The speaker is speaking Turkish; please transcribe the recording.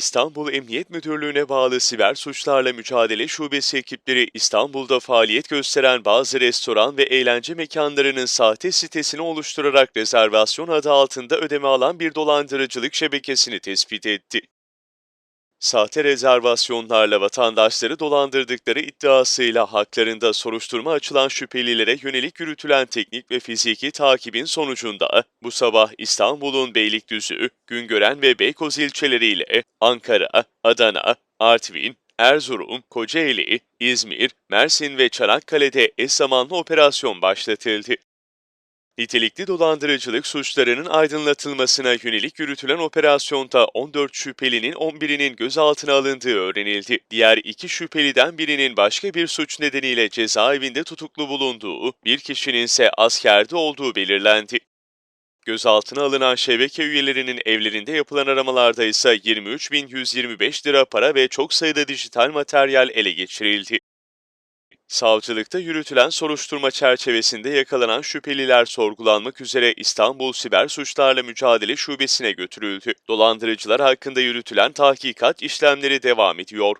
İstanbul Emniyet Müdürlüğü'ne bağlı Siber Suçlarla Mücadele Şubesi ekipleri İstanbul'da faaliyet gösteren bazı restoran ve eğlence mekanlarının sahte sitesini oluşturarak rezervasyon adı altında ödeme alan bir dolandırıcılık şebekesini tespit etti. Sahte rezervasyonlarla vatandaşları dolandırdıkları iddiasıyla haklarında soruşturma açılan şüphelilere yönelik yürütülen teknik ve fiziki takibin sonucunda bu sabah İstanbul'un Beylikdüzü, Güngören ve Beykoz ilçeleriyle Ankara, Adana, Artvin, Erzurum, Kocaeli, İzmir, Mersin ve Çanakkale'de eş zamanlı operasyon başlatıldı. Nitelikli dolandırıcılık suçlarının aydınlatılmasına yönelik yürütülen operasyonda 14 şüphelinin 11'inin gözaltına alındığı öğrenildi. Diğer iki şüpheliden birinin başka bir suç nedeniyle cezaevinde tutuklu bulunduğu, bir kişinin ise askerde olduğu belirlendi. Gözaltına alınan şebeke üyelerinin evlerinde yapılan aramalarda ise 23.125 lira para ve çok sayıda dijital materyal ele geçirildi. Savcılıkta yürütülen soruşturma çerçevesinde yakalanan şüpheliler sorgulanmak üzere İstanbul Siber Suçlarla Mücadele Şubesi'ne götürüldü. Dolandırıcılar hakkında yürütülen tahkikat işlemleri devam ediyor.